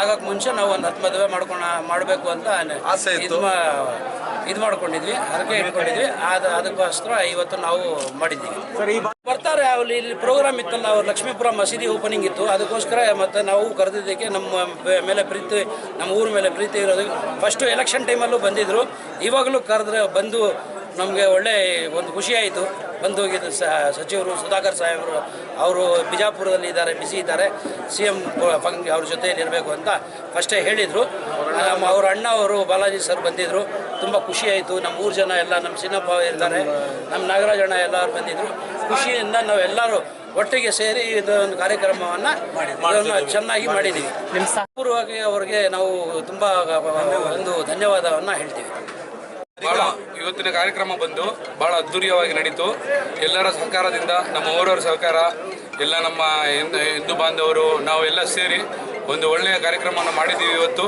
ಆಗಕ್ಕೆ ಮುಂಚೆ ನಾವು ಒಂದು ಹತ್ತು ಮದುವೆ ಮಾಡ್ಕೊಳ ಮಾಡಬೇಕು ಅಂತ. ಇದು ಇದು ಮಾಡ್ಕೊಂಡಿದ್ವಿ. ಹರಕೆ ಇಟ್ಕೊಂಡಿದ್ವಿ. ಅದು ಅದಕ್ಕೋಸ್ಕರ ಇವತ್ತು ನಾವು ಮಾಡಿದ್ದೀವಿ. ಸರ್ ಈ ಬರ್ತಾರೆ ಅಲ್ಲಿ ಇಲ್ಲಿ ಪ್ರೋಗ್ರಾಮ್ ಇತ್ತಲ್ಲ ಅವ್ರು ಲಕ್ಷ್ಮೀಪುರ ಮಸೀದಿ ಓಪನಿಂಗ್ ಇತ್ತು. ಅದಕ್ಕೋಸ್ಕರ ಮತ್ತು ನಾವು ಕರೆದಿದ್ದಕ್ಕೆ ನಮ್ಮ ಮೇಲೆ ಪ್ರೀತಿ, ನಮ್ಮ ಊರ ಮೇಲೆ ಪ್ರೀತಿ ಇರೋದು. ಫಸ್ಟು ಎಲೆಕ್ಷನ್ ಟೈಮಲ್ಲೂ ಬಂದಿದ್ದರು ಇವಾಗಲೂ ಕರೆದ್ರೆ ಬಂದು ನಮಗೆ ಒಳ್ಳೆ ಒಂದು ಖುಷಿ ಆಯಿತು. ಬಂದು ಹೋಗಿದ್ದು ಸಚಿವರು ಸುಧಾಕರ್ ಸಾಹೇಬರು, ಅವರು ಬಿಜಾಪುರದಲ್ಲಿ ಇದ್ದಾರೆ ಬಿಸಿ ಇದ್ದಾರೆ. ಸಿ ಎಂ ಫಂಗ್ ಅವ್ರ ಜೊತೆಯಲ್ಲಿ ಇರಬೇಕು ಅಂತ ಫಸ್ಟೇ ಹೇಳಿದರು. ನಮ್ಮ ಅವ್ರ ಅಣ್ಣ ಅವರು ಬಾಲಾಜಿ ಸರ್ ಬಂದಿದ್ದರು ತುಂಬ ಖುಷಿಯಾಯಿತು ನಮ್ಮ ಊರು ಜನ ಎಲ್ಲ, ನಮ್ಮ ಸಿನ್ನಪ್ಪ ಇರ್ತಾರೆ ನಮ್ಮ ನಾಗರಾಜಣ್ಣ ಎಲ್ಲರೂ ಬಂದಿದ್ದರು ಖುಷಿಯಿಂದ ನಾವು ಎಲ್ಲರೂ ಒಟ್ಟಿಗೆ ಸೇರಿ ಇದೊಂದು ಕಾರ್ಯಕ್ರಮವನ್ನ ಇದನ್ನು ಚೆನ್ನಾಗಿ ಮಾಡಿದ್ದೀವಿ. ಪೂರ್ವವಾಗಿ ಅವರಿಗೆ ನಾವು ತುಂಬ ಒಂದು ಧನ್ಯವಾದವನ್ನ ಹೇಳ್ತೀವಿ. ಬಹಳ ಇವತ್ತಿನ ಕಾರ್ಯಕ್ರಮ ಬಂದು ಬಹಳ ಅದ್ದೂರಿಯವಾಗಿ ನಡೀತು. ಎಲ್ಲರ ಸಹಕಾರದಿಂದ ನಮ್ಮ ಊರವರ ಸಹಕಾರ ಎಲ್ಲ ನಮ್ಮ ಹಿಂದೂ ಹಿಂದೂ ಬಾಂಧವರು ನಾವೆಲ್ಲ ಸೇರಿ ಒಂದು ಒಳ್ಳೆಯ ಕಾರ್ಯಕ್ರಮವನ್ನು ಮಾಡಿದ್ದೀವಿ ಇವತ್ತು.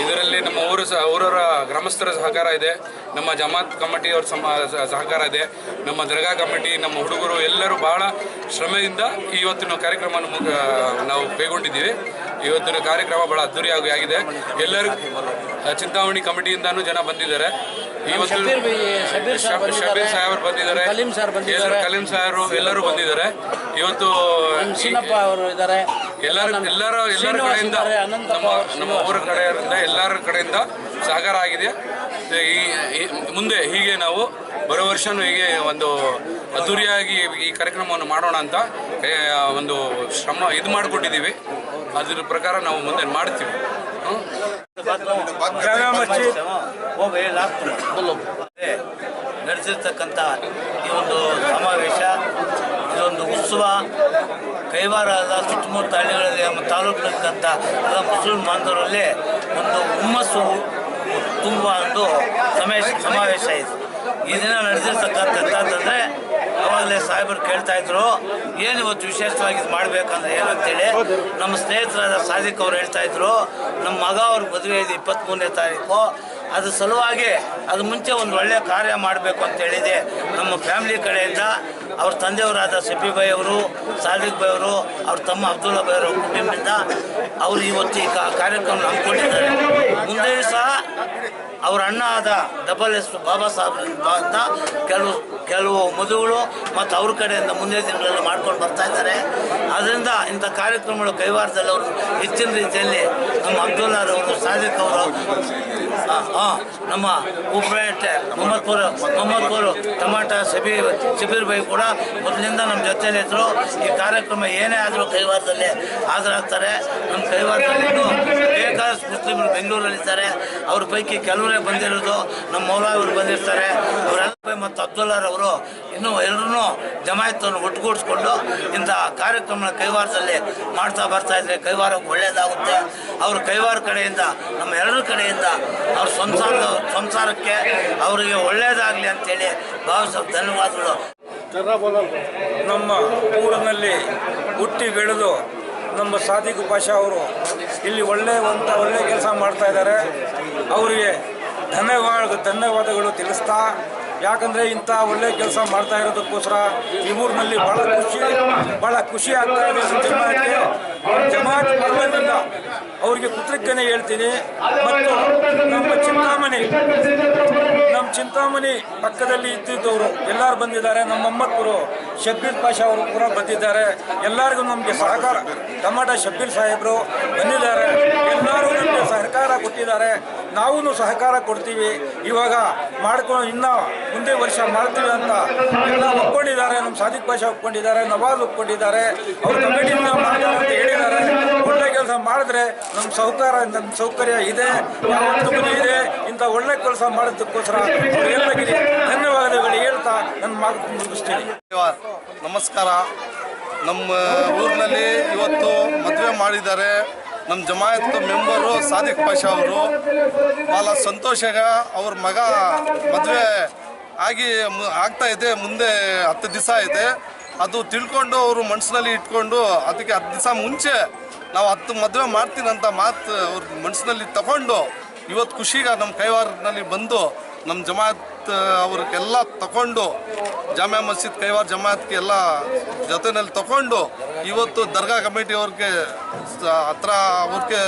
ಇದರಲ್ಲಿ ನಮ್ಮ ಊರು ಸಹ ಊರವರ ಗ್ರಾಮಸ್ಥರ ಸಹಕಾರ ಇದೆ ನಮ್ಮ ಜಮಾತ್ ಕಮಿಟಿಯವ್ರ ಸಮ ಸಹಕಾರ ಇದೆ ನಮ್ಮ ದರ್ಗಾ ಕಮಿಟಿ ನಮ್ಮ ಹುಡುಗರು ಎಲ್ಲರೂ ಬಹಳ ಶ್ರಮದಿಂದ ಇವತ್ತಿನ ಕಾರ್ಯಕ್ರಮವನ್ನು ಮುಗ- ನಾವು ಕೈಗೊಂಡಿದ್ದೀವಿ. ಇವತ್ತಿನ ಕಾರ್ಯಕ್ರಮ ಬಹಳ ಅದ್ದೂರಿಯಾಗಿ ಆಗಿದೆ. ಎಲ್ಲರೂ ಚಿಂತಾಮಣಿ ಕಮಿಟಿಯಿಂದಾನೂ ಜನ ಬಂದಿದ್ದಾರೆ. ಇವತ್ತು ಶಬೀರ್ ಬಿ- ಶಬೀರ್ ಸರ್ ಶಬ್- ಬಂದಿದ್ದಾರೆ. ಶಬೀರ್ ಸಾಹೇಬರು ಬಂದಿದ್ದಾರೆ. ಕಲೀಂ ಸಾಹೇಬರು ಎಲ್ಲರೂ ಬಂದಿದ್ದಾರೆ. ಇವತ್ತು ಅವರು ಇದ್ದಾರೆ. ಎಲ್ಲರ ಎಲ್ಲರ ಎಲ್ಲರ ಕಡೆಯಿಂದ ನಮ್ಮ ನಮ್ಮ ಊರ ಕಡೆಯಿಂದ ಎಲ್ಲರ ಕಡೆಯಿಂದ ಸಹಕಾರ ಆಗಿದೆ. ಈ ಮುಂದೆ ಹೀಗೆ ನಾವು ಬರೋ ವರ್ಷನೂ ಹೀಗೆ ಒಂದು ಅದ್ದೂರಿಯಾಗಿ ಈ ಕಾರ್ಯಕ್ರಮವನ್ನು ಮಾಡೋಣ ಅಂತ ಒಂದು ಶ್ರಮ ಇದು ಮಾಡಿಕೊಟ್ಟಿದ್ದೀವಿ. ಅದ್ರ ಪ್ರಕಾರ ನಾವು ಮುಂದೆ ಮಾಡ್ತೀವಿ. ಹ್ಮ್? ನಡೆಸಿರ್ತಕ್ಕಂಥ ಈ ಒಂದು ಸಮಾವೇಶ, ಇದೊಂದು ಉತ್ಸವ. ಕೈವಾರದ ಸುತ್ತಮುತ್ತ ಹಳ್ಳಿಗಳಲ್ಲಿ ನಮ್ಮ ತಾಲೂಕಿನಲ್ಲಿರ್ತಕ್ಕಂಥ ಎಲ್ಲ ಮುಸ್ಲಿಂ ಬಾಂಧವರಲ್ಲಿ ಒಂದು ಹುಮ್ಮಸ್ಸು ತುಂಬ ಒಂದು ಸಮೇಶ, ಸಮಾವೇಶ ಇದು. ಈ ದಿನ ಅಂತಂದರೆ ಅವಾಗಲೇ ಸಾಹೇಬರು ಕೇಳ್ತಾ ಇದ್ರು, ಏನು ಇವತ್ತು ವಿಶೇಷವಾಗಿ ಇದು ಮಾಡಬೇಕಂದ್ರೆ ಏನಂತೇಳಿ? ನಮ್ಮ ಸ್ನೇಹಿತರಾದ ಸಾದಿಕ್ ಅವ್ರು ಹೇಳ್ತಾ ಇದ್ರು, ನಮ್ಮ ಮಗ ಅವ್ರ ಮದುವೆ ಇದೆ ಇಪ್ಪತ್ತ್ಮೂರನೇ ತಾರೀಕು ಅದ್ರ ಸಲುವಾಗಿ ಅದು ಮುಂಚೆ ಒಂದು ಒಳ್ಳೆಯ ಕಾರ್ಯ ಮಾಡಬೇಕು ಅಂತ ಹೇಳಿದೆ. ನಮ್ಮ ಫ್ಯಾಮಿಲಿ ಕಡೆಯಿಂದ ಅವ್ರ ತಂದೆಯವರಾದ ಶಫಿ ಬೈ ಅವರು ಸಾದಿಕ್ ಬೈ ಅವರು ಅವ್ರ ತಮ್ಮ ಅಬ್ದುಲ್ಲಾ ಬೈ ಅವರ ಕುಟುಂಬದಿಂದ ಅವರು ಇವತ್ತು ಈ ಕಾರ್ಯಕ್ರಮ ಹಮ್ಮಿಕೊಂಡಿದ್ದಾರೆ. ಮುಂದೆಯೂ ಸಹ ಅವ್ರ ಅಣ್ಣ ಆದ ಡಬಲ್ ಎಸ್ ಬಾಬಾ ಸಾಹೇಬ್ ಅಂತ ಕೆಲವು ಕೆಲವು ಮದುವೆಗಳು ಮತ್ತು ಅವ್ರ ಕಡೆಯಿಂದ ಮುಂದಿನ ದಿನಗಳಲ್ಲಿ ಮಾಡ್ಕೊಂಡು ಬರ್ತಾ ಇದ್ದಾರೆ. ಅದರಿಂದ ಇಂಥ ಕಾರ್ಯಕ್ರಮಗಳು ಕೈವಾರದಲ್ಲಿ ಅವರು ಹೆಚ್ಚಿನ ರೀತಿಯಲ್ಲಿ ನಮ್ಮ ಅಬ್ದುಲ್ಲಾರವರು ಸಾದಿಕ್ ಅವರು ಹಾಂ ನಮ್ಮ ಉಪ್ರೇಟೆ ಮೊಹಮ್ಮದ್ಪುರ ಮೊಹಮ್ಮದ್ಪುರ ಟಮಾಟ, ಸಬಿ ಶಿಬಿರ್ ಬೈ ಕೂಡ ಮೊದಲಿಂದ ನಮ್ಮ ಜೊತೆಯಲ್ಲಿ ಇದ್ದರು ಈ ಕಾರ್ಯಕ್ರಮ ಏನೇ ಆದರೂ ಕೈವಾರದಲ್ಲಿ ಹಾಜರಾಗ್ತಾರೆ. ನಮ್ಮ ಕೈವಾರದಲ್ಲಿ ಬೇಕಾದಷ್ಟು ಮುಸ್ಲಿಮರು ಬೆಂಗಳೂರಲ್ಲಿದ್ದಾರೆ ಅವ್ರ ಪೈಕಿ ಕೆಲವರೇ ಬಂದಿರೋದು ನಮ್ಮ ಮೌಲಾ ಅವರು ಬಂದಿರ್ತಾರೆ. ಅವರೆಲ್ಲ ಮತ್ತು ಅಬ್ದುಲ್ಲಾರವರು ಇನ್ನೂ ಎಲ್ಲರೂ ಜಮಾಯತನ್ನು ಒಟ್ಟುಗೂಡಿಸ್ಕೊಂಡು ಇಂಥ ಕಾರ್ಯಕ್ರಮ ಕೈವಾರದಲ್ಲಿ ಮಾಡ್ತಾ ಬರ್ತಾ ಇದ್ರೆ ಕೈವಾರಕ್ಕೆ ಒಳ್ಳೇದಾಗುತ್ತೆ. ಅವ್ರ ಕೈವಾರ ಕಡೆಯಿಂದ, ನಮ್ಮ ಎಲ್ಲರ ಕಡೆಯಿಂದ ಅವ್ರ ಸಂಸಾರದ ಸಂಸಾರಕ್ಕೆ ಅವರಿಗೆ ಒಳ್ಳೇದಾಗಲಿ ಅಂತೇಳಿ ಭಾವಿಸೋ ಧನ್ಯವಾದಗಳು. ನಮ್ಮ ಊರಿನಲ್ಲಿ ಹುಟ್ಟಿ ಬೆಳೆದು ನಮ್ಮ ಸಾದಿಕ್ ಪಾಷಾ ಅವರು ಇಲ್ಲಿ ಒಳ್ಳೆ ಒಂದು ಒಳ್ಳೆ ಕೆಲಸ ಮಾಡ್ತಾ ಇದ್ದಾರೆ. ಅವರಿಗೆ ಧನ್ಯವಾದ, ಧನ್ಯವಾದಗಳು ತಿಳಿಸ್ತಾ ಯಾಕಂದರೆ ಇಂಥ ಒಳ್ಳೆ ಕೆಲಸ ಮಾಡ್ತಾ ಇರೋದಕ್ಕೋಸ್ಕರ ಈ ಊರಿನಲ್ಲಿ ಭಾಳ ಖುಷಿ ಭಾಳ ಖುಷಿ ಆಗ್ತಾ ಇದೆ ಜಮಾತ್ಗೆ. ಜಮಾತ್ ಪರವಾಗಿಲ್ಲ ಅವರಿಗೆ ಕೃತಜ್ಞತೆ ಹೇಳ್ತೀನಿ. ಮತ್ತು ನಮ್ಮ ಚಿಂತಾಮಣಿ ನಮ್ಮ ಚಿಂತಾಮಣಿ ಪಕ್ಕದಲ್ಲಿ ಇದ್ದಿದ್ದವರು ಎಲ್ಲರೂ ಬಂದಿದ್ದಾರೆ. ನಮ್ಮ ಮೊಹಮ್ಮದ್ಪುರು ಶಬ್ಬೀರ್ ಪಾಷಾ ಅವರು ಕೂಡ ಬಂದಿದ್ದಾರೆ. ಎಲ್ಲರಿಗೂ ನಮಗೆ ಸಹಕಾರ. ಟಮಾಟ ಶಬ್ಬೀರ್ ಸಾಹೇಬರು ಬಂದಿದ್ದಾರೆ. ಎಲ್ಲರೂ ನಮಗೆ ಸಹಕಾರ ಕೊಟ್ಟಿದ್ದಾರೆ. ನಾವೂ ಸಹಕಾರ ಕೊಡ್ತೀವಿ. ಇವಾಗ ಮಾಡ್ಕೊಂಡು ಇನ್ನೂ ಮುಂದೆ ವರ್ಷ ಮಾಡ್ತೀವಿ ಅಂತ ಎಲ್ಲ ಒಪ್ಕೊಂಡಿದ್ದಾರೆ. ನಮ್ಮ ಸಾದಿಕ್ ಭಾಷೆ ಒಪ್ಕೊಂಡಿದ್ದಾರೆ. ನವಾಜ್ ಒಪ್ಕೊಂಡಿದ್ದಾರೆ. ಅವ್ರ ಕಮಿಟಿಯಿಂದ ಮಾಡ್ತಾರೆ ಅಂತ ಹೇಳಿದ್ದಾರೆ. ಒಳ್ಳೆ ಕೆಲಸ ಮಾಡಿದ್ರೆ ನಮ್ಮ ಸಹಕಾರ ನಮ್ಮ ಸೌಕರ್ಯ ಇದೆ. ಇದೆ. ಇಂಥ ಒಳ್ಳೆ ಕೆಲಸ ಮಾಡೋದಕ್ಕೋಸ್ಕರ ಅವರೆಲ್ಲರಿಗೆ ಧನ್ಯವಾದಗಳು ಹೇಳ್ತಾ ನನ್ನ ಮಾತು ಮುಗಿಸ್ತೀನಿ. ನಮಸ್ಕಾರ. ನಮ್ಮ ಊರಿನಲ್ಲಿ ಇವತ್ತು ಮದುವೆ ಮಾಡಿದ್ದಾರೆ. ನಮ್ಮ ಜಮಾಯತ್ ಮೆಂಬರು ಸಾದಿಕ್ ಪಾಷಾ ಅವರು. ಭಾಳ ಸಂತೋಷಗ ಅವ್ರ ಮಗ ಮದುವೆ ಆಗಿ ಆಗ್ತಾ ಇದೆ, ಮುಂದೆ ಹತ್ತು ದಿವಸ ಇದೆ. ಅದು ತಿಳ್ಕೊಂಡು ಅವರು ಮನಸ್ಸಿನಲ್ಲಿ ಇಟ್ಕೊಂಡು ಅದಕ್ಕೆ ಹತ್ತು ದಿವಸ ಮುಂಚೆ ನಾವು ಹತ್ತು ಮದುವೆ ಮಾಡ್ತೀನಂತ ಮಾತು ಅವ್ರ ಮನಸ್ಸಿನಲ್ಲಿ ತಗೊಂಡು ಇವತ್ತು ಖುಷಿಗ ನಮ್ಮ ಕೈವಾರನಲ್ಲಿ ಬಂದು ನಮ್ಮ ಜಮಾಯತ್ ಅವ್ರಿಗೆಲ್ಲ ತಗೊಂಡು ಜಾಮಿಯಾ ಮಸೀದ್ ಕೈವಾರ್ ಜಮಾತ್ಗೆ ಎಲ್ಲ ಜೊತೆನಲ್ಲಿ ತಗೊಂಡು ಇವತ್ತು ದರ್ಗಾ ಕಮಿಟಿ ಅವ್ರಿಗೆ ಹತ್ರ ಅವ್ರಿಗೆ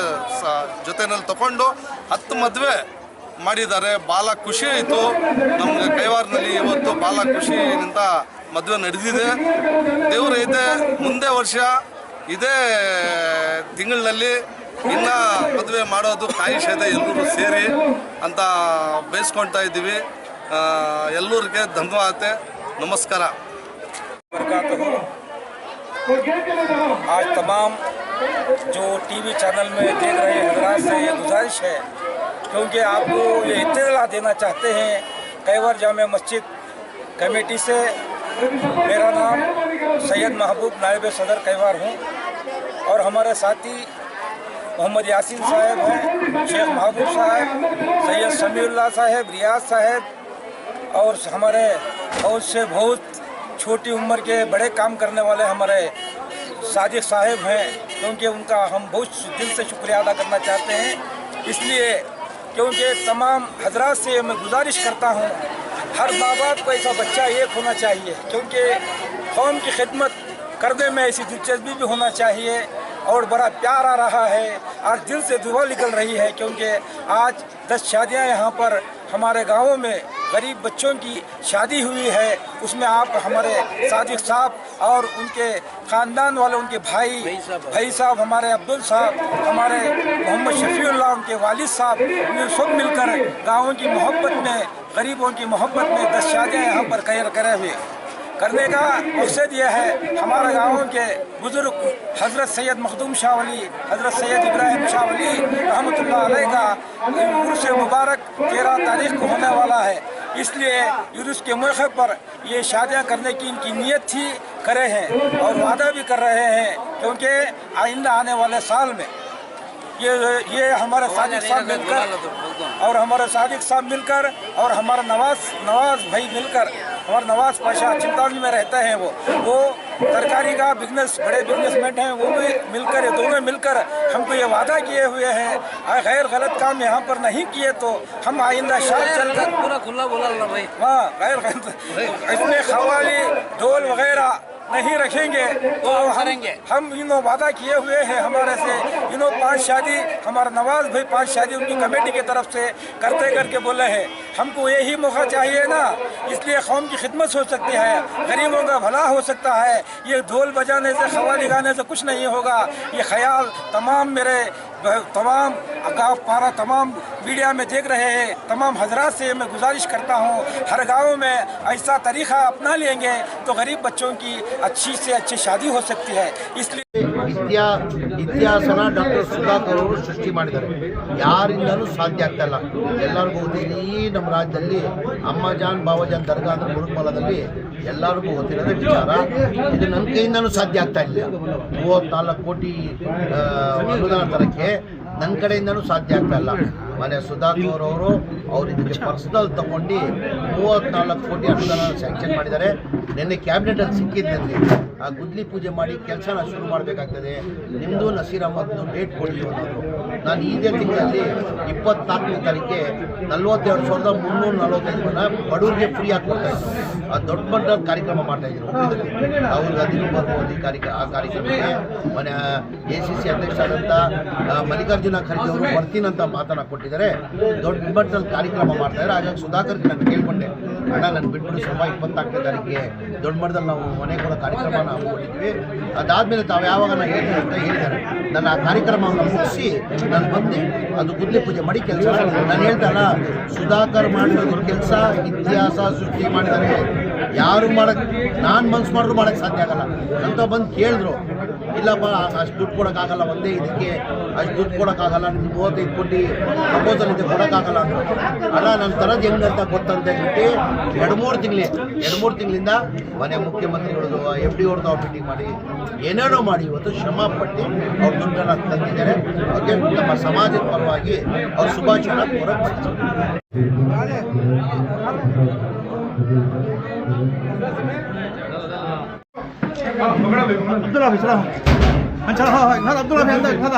ಜೊತೆನಲ್ಲಿ ತಗೊಂಡು ಹತ್ತು ಮದುವೆ ಮಾಡಿದ್ದಾರೆ. ಬಾಲ ಖುಷಿ ಆಯಿತು. ನಮ್ಗೆ ಕೈವಾರ್ನಲ್ಲಿ ಇವತ್ತು ಭಾಳ ಖುಷಿಯಿಂದ ಮದುವೆ ನಡೆದಿದೆ. ದೇವರು ಇದೆ. ಮುಂದೆ ವರ್ಷ, ಇದೇ ತಿಂಗಳಿನಲ್ಲಿ ಇನ್ನ ಮದುವೆ ಮಾಡೋದು ಇದೆ ಎಲ್ಲರೂ ಸೇರಿ ಅಂತ ಬೇಯಿಸ್ಕೊಳ್ತಾ ಇದ್ದೀವಿ. ಎಲ್ಲರಿಗೆ ಧನ್ಯವಾದ. ನಮಸ್ಕಾರ. آج تمام جو ٹی وی چینل میں دیکھ رہے حضرات سے یہ گزارش ہے، کیونکہ آپ کو یہ اطلاع دینا چاہتے ہیں، قیور جامع مسجد کمیٹی سے میرا نام سید محبوب نائب صدر قیوار ہوں اور ہمارے ساتھی محمد یاسین صاحب ہیں، شیخ محبوب صاحب، سید سمیع اللہ صاحب، ریاض صاحب اور ہمارے بہت سے بہت چھوٹی عمر کے بڑے کام کرنے والے ہمارے صادق صاحب ہیں، کیونکہ ان کا ہم بہت دل سے شکریہ ادا کرنا چاہتے ہیں۔ اس لیے کیونکہ تمام حضرات سے میں گزارش کرتا ہوں، ہر ماں باپ کو ایسا بچہ ایک ہونا چاہیے، کیونکہ قوم کی خدمت کرنے میں ایسی دلچسپی بھی ہونا چاہیے اور بڑا پیار آ رہا ہے، اور دل سے دعا نکل رہی ہے، کیونکہ آج دس شادیاں یہاں پر ہمارے گاؤں میں غریب بچوں کی شادی ہوئی ہے، اس میں آپ ہمارے صادق صاحب اور ان کے خاندان والے، ان کے بھائی بھائی صاحب، ہمارے عبدال صاحب، ہمارے محمد شفیع اللہ، ان کے والد صاحب انہیں سب مل کر گاؤں کی محبت میں، غریبوں کی محبت میں دس شادیاں یہاں پر قیر کرے ہوئے۔ کرنے کا مقصد یہ ہے ہمارے گاؤں کے بزرگ حضرت سید مخدوم شاہ ولی، حضرت سید ابراہیم شاہ ولی رحمۃ اللہ علیہ کا عرس مبارک تیرہ تاریخ کو ہونے والا ہے۔ اس لیے یونس کے موقع پر یہ شادیاں کرنے کی ان کی نیت تھی، کرے ہیں اور وعدہ بھی کر رہے ہیں کیونکہ آئندہ آنے والے سال میں یہ یہ ہمارے صادق صاحب مل کر اور ہمارے صادق صاحب مل کر اور ہمارا نواز نواز بھائی مل کر اور نواز پاشا چمتاونی میں رہتا ہے وہ۔ وہ ترکاری کا بزنس بڑے بزنس مین ہیں وہ بھی مل کر دونوں مل کر ہم کو یہ وعدہ کیے ہوئے ہیں۔ غیر غلط کام یہاں پر نہیں کیے تو ہم آئندہ شاپ چل کر پورا کھلا بولا اللہ ہاں غیر غلط اس میں خوالی ڈول وغیرہ نہیں رکھیں گے ہاریں گے۔ ہم انہوں وعدہ کیے ہوئے ہیں ہمارے سے۔ انہوں پانچ شادی ہمارا نواز بھائی پانچ شادی ان کی کمیٹی کی طرف سے کرتے کر کے بولے ہیں۔ ہم کو یہی موقع چاہیے نا اس لیے قوم کی خدمت ہو سکتی ہے غریبوں کا بھلا ہو سکتا ہے۔ یہ ڈھول بجانے سے خواہ گانے سے کچھ نہیں ہوگا۔ یہ خیال تمام میرے تمام اگاف پارا تمام میڈیا میں دیکھ رہے ہیں، تمام حضرات سے میں گزارش کرتا ہوں، ہر گاؤں میں ایسا طریقہ اپنا لیں گے تو غریب بچوں کی اچھی سے اچھی شادی ہو سکتی ہے۔ اس لیے ಇತಿಹಾಸನ ಡಾಕ್ಟರ್ ಸುಧಾಕರ್ ಅವರು ಸೃಷ್ಟಿ ಮಾಡಿದ್ದಾರೆ ಯಾರಿಂದಲೂ ಸಾಧ್ಯ ಆಗ್ತಾ ಎಲ್ಲರಿಗೂ ಗೊತ್ತಿದೆ ನಮ್ಮ ರಾಜ್ಯದಲ್ಲಿ ಅಮ್ಮ ಜಾನ್ ಬಾಬಾಜಾನ್ ದರ್ಗಾ ಅಂದ್ರೆ ಮುರುಕಮಲದಲ್ಲಿ ಎಲ್ಲರಿಗೂ ಗೊತ್ತಿರೋದ ವಿಚಾರ ಇದು ನನ್ನ ಕೈಯಿಂದನೂ ಸಾಧ್ಯ ಆಗ್ತಾ ಇಲ್ಲ ಮೂವತ್ನಾಲ್ಕು ಕೋಟಿ ಅನುದಾನ ತರಕ್ಕೆ ನನ್ನ ಕಡೆಯಿಂದನೂ ಸಾಧ್ಯ ಆಗ್ತಾ ಮನೆ ಸುಧಾಕರ್ ಅವರು, ಅವ್ರು ಇದಕ್ಕೆ ಪರ್ಸನಲ್ ತಗೊಂಡು ಮೂವತ್ನಾಲ್ಕು ಕೋಟಿ ಅನುದಾನ ಸ್ಯಾಂಕ್ಷನ್ ಮಾಡಿದ್ದಾರೆ. ನಿನ್ನೆ ಕ್ಯಾಬಿನೆಟಲ್ಲಿ ಸಿಕ್ಕಿದ್ದಲ್ಲಿ ಆ ಗುದ್ಲಿ ಪೂಜೆ ಮಾಡಿ ಕೆಲಸನ ಶುರು ಮಾಡಬೇಕಾಗ್ತದೆ. ನಿಮ್ಮದು ನಸೀರ್ ಅಹಮದ್ನು ಡೇಟ್ ಕೊಡಿ ಅನ್ನೋದು. ನಾನು ಇದೇ ತಿಂಗಳಲ್ಲಿ ಇಪ್ಪತ್ನಾಲ್ಕನೇ ತಾರೀಕೆ ನಲ್ವತ್ತೆರಡು ಸಾವಿರದ ಮುನ್ನೂರ ನಲವತ್ತೈದು ಜನ ಬಡವರಿಗೆ ಫ್ರೀ ಆಗಿ ಕೊಡ್ತಾ ಆ ದೊಡ್ಡ ಮಟ್ಟದ ಕಾರ್ಯಕ್ರಮ ಮಾಡ್ತಾ ಇದ್ರು. ಅವ್ರಿಗೆ ರಾಹುಲ್ ಮೋದಿ ಕಾರ್ಯಕ್ರಮ ಆ ಕಾರ್ಯಕ್ರಮಕ್ಕೆ. ಮನೆ ಎ ಸಿ ಸಿ ಅಧ್ಯಕ್ಷರಾದಂಥ ಮಲ್ಲಿಕಾರ್ಜುನ ಖರ್ಗೆ ಅವರು ಬರ್ತೀನಂತ ಮಾತನ್ನ ಕೊಟ್ಟಿದ್ದಾರೆ. ದೊಡ್ಡ ಮಟ್ಟದಲ್ಲಿ ಕಾರ್ಯಕ್ರಮ ಮಾಡ್ತಾ ಇದ್ದಾರೆ. ಹಾಗಾಗಿ ಸುಧಾಕರ್ ನಾನು ಕೇಳ್ಕೊಂಡೆ. ಅಣ್ಣ, ನಾನು ಬಿಟ್ಬಿಟ್ಟು ಸ್ವಲ್ಪ ಇಪ್ಪತ್ನಾಲ್ಕನೇ ತಾರೀಕಿಗೆ ದೊಡ್ಡ ಮಟ್ಟದಲ್ಲಿ ನಾವು ಮನೆ ಕೊಡೋ ಕಾರ್ಯಕ್ರಮ ನಾವು ಕೊಟ್ಟಿದ್ವಿ ಅದಾದಮೇಲೆ ತಾವು ಯಾವಾಗ ನಾನು ಹೇಳ್ತೀನಿ ಅಂತ ಹೇಳಿದ್ದಾರೆ. ನನ್ನ ಆ ಕಾರ್ಯಕ್ರಮವನ್ನು ಮುಗಿಸಿ ನಾನು ಬಂದೆ, ಅದು ಗುದ್ಲಿ ಪೂಜೆ ಮಾಡಿ ಕೆಲಸ. ನಾನು ಹೇಳ್ತಾನ ಸುಧಾಕರ್ ಮಾಡಿರೋದು ಕೆಲಸ, ಇತಿಹಾಸ ಸೃಷ್ಟಿ ಮಾಡಿದ್ದಾರೆ ಯಾರು ಮಾಡಕ್ ನಾನು ಮನ್ಸು ಮಾಡಿದ್ರು ಮಾಡಕ್ಕೆ ಸಾಧ್ಯ ಆಗಲ್ಲ. ಅಂತ ಬಂದು ಕೇಳಿದ್ರು. ಇಲ್ಲಪ್ಪ, ಅಷ್ಟು ದುಡ್ಡು ಕೊಡೋಕ್ಕಾಗಲ್ಲ ಒಂದೇ ಇದಕ್ಕೆ ಅಷ್ಟು ದುಡ್ಡು ಕೊಡೋಕ್ಕಾಗಲ್ಲ ನಿಮ್ಗೆ ಮೂವತ್ತೈದು ಕೋಟಿ ಪ್ರಪೋಸಲ್ ಇದೆ ಕೊಡೋಕ್ಕಾಗಲ್ಲ ಅಲ್ಲ ನನ್ನ ತರದ್ದು ಹೆಂಗೆ ಅಂತ ಗೊತ್ತಂತ ಹೇಳ್ಬಿಟ್ಟು ಎರಡು ಮೂರು ತಿಂಗಳು, ಎರಡು ಮೂರು ತಿಂಗಳಿಂದ ಮನೆ ಮುಖ್ಯಮಂತ್ರಿಗಳದು ಎಫ್ ಡಿ ಅವ್ರದ್ದು ಅವ್ರು ಮೀಟಿಂಗ್ ಮಾಡಿ, ಏನೇನೋ ಮಾಡಿ ಇವತ್ತು ಶ್ರಮ ಪಟ್ಟು ಅವ್ರ ದುಡ್ಡನ್ನು ತಂದಿದ್ದಾರೆ. ಅದಕ್ಕೆ ನಮ್ಮ ಸಮಾಜದ ಪರವಾಗಿ ಅವ್ರ ಶುಭಾಶಯನ ಹೊರಗೆ ಅಬ್ದುಲ್ಲಾ ಬಿಸ್ಲ ಅಂಚಲ ನಾನು ಅಬ್ದುಲ್ಲಾ ಅಂತ ಕದ